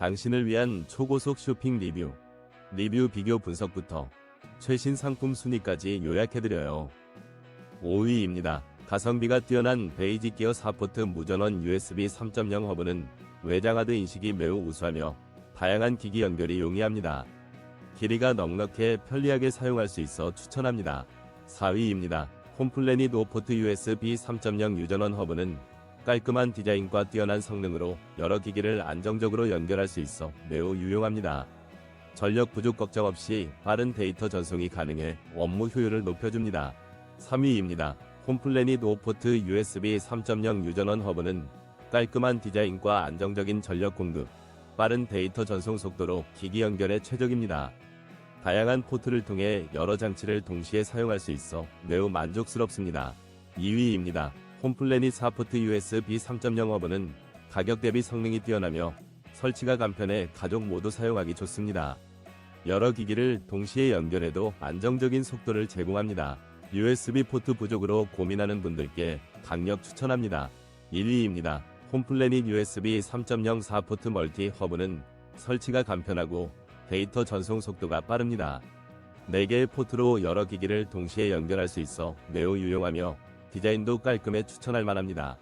당신을 위한 초고속 쇼핑 리뷰, 리뷰 비교 분석부터 최신 상품 순위까지 요약해드려요. 5위입니다. 가성비가 뛰어난 베이지 기어 4포트 무전원 USB 3.0 허브는 외장하드 인식이 매우 우수하며 다양한 기기 연결이 용이합니다. 길이가 넉넉해 편리하게 사용할 수 있어 추천합니다. 4위입니다. 홈플래닛 5포트 USB 3.0 유전원 허브는 깔끔한 디자인과 뛰어난 성능으로 여러 기기를 안정적으로 연결할 수 있어 매우 유용합니다. 전력 부족 걱정 없이 빠른 데이터 전송이 가능해 업무 효율을 높여줍니다. 3위입니다. 홈플래닛 5포트 USB 3.0 유전원 허브는 깔끔한 디자인과 안정적인 전력 공급, 빠른 데이터 전송 속도로 기기 연결에 최적입니다. 다양한 포트를 통해 여러 장치를 동시에 사용할 수 있어 매우 만족스럽습니다. 2위입니다. 홈플래닛 4포트 USB 3.0 허브는 가격 대비 성능이 뛰어나며 설치가 간편해 가족 모두 사용하기 좋습니다. 여러 기기를 동시에 연결해도 안정적인 속도를 제공합니다. USB 포트 부족으로 고민하는 분들께 강력 추천합니다. 1위입니다. 홈플래닛 USB 3.0 4포트 멀티 허브는 설치가 간편하고 데이터 전송 속도가 빠릅니다. 4개의 포트로 여러 기기를 동시에 연결할 수 있어 매우 유용하며 디자인도 깔끔해 추천할 만합니다.